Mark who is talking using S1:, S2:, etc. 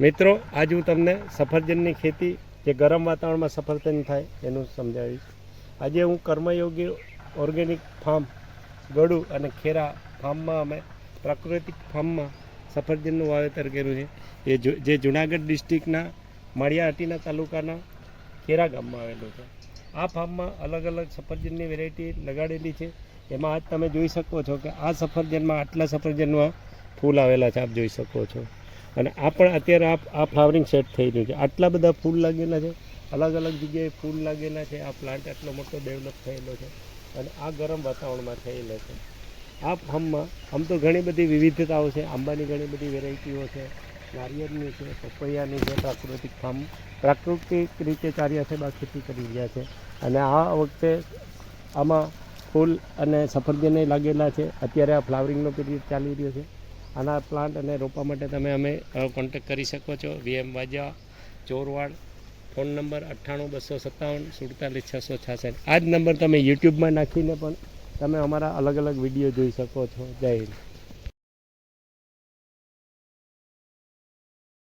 S1: મિત્રો, આજ હું તમને સફરજનની ખેતી, જે ગરમ વાતાવરણમાં સફરજન થાય, એનું સમજાવીશ. આજે હું કર્મયોગી ઓર્ગેનિક ફાર્મ ગળું અને ખેરા ફાર્મમાં અમે પ્રાકૃતિક ફાર્મમાં સફરજનનું વાવેતર કર્યું છે. એ જુ- જુનાગઢ ડિસ્ટ્રિક્ટના માળિયાહાટીના તાલુકાના ખેરા ગામમાં આવેલું છે. આ ફાર્મમાં અલગ અલગ સફરજનની વેરાયટી લગાડેલી છે. એમાં આજ તમે જોઈ શકો છો કે આ સફરજનમાં આટલા સફરજનમાં ફૂલ આવેલા છે. આપ જોઈ શકો છો. અને આ પણ અત્યારે આ આ ફ્લાવરિંગ સેટ થઈ રહ્યું છે. આટલા બધા ફૂલ લાગેલા છે. અલગ અલગ જગ્યાએ ફૂલ લાગેલા છે. આ પ્લાન્ટ આટલો મોટો ડેવલપ થયેલો છે. અને આ ગરમ વાતાવરણમાં થયેલો છે. આ ફાર્મમાં આમ તો ઘણી બધી વિવિધતાઓ છે. આંબાની ઘણી બધી વેરાયટીઓ છે. નારિયેળની છે, પપૈયાની છે, પ્રાકૃતિક ફાર્મ પ્રાકૃતિક રીતે ચાર્યા છે, બા ખેતી કરી રહ્યા છે. અને આ વખતે આમાં ફૂલ અને સફરજને લાગેલા છે. અત્યારે આ ફ્લાવરિંગનો પીરિયડ ચાલી રહ્યો છે. આના પ્લાન્ટ અને રોપવા માટે તમે અમે કોન્ટેક કરી શકો છો. VM Vaja, Chorwad phone number અઠ્ઠાણું, બસો સત્તાવન, સુડતાલીસ, છસો છાસઠ. આ જ નંબર તમે યુટ્યુબમાં નાખીને પણ તમે અમારા અલગ અલગ વીડિયો જોઈ શકો છો. જય હિન્દ.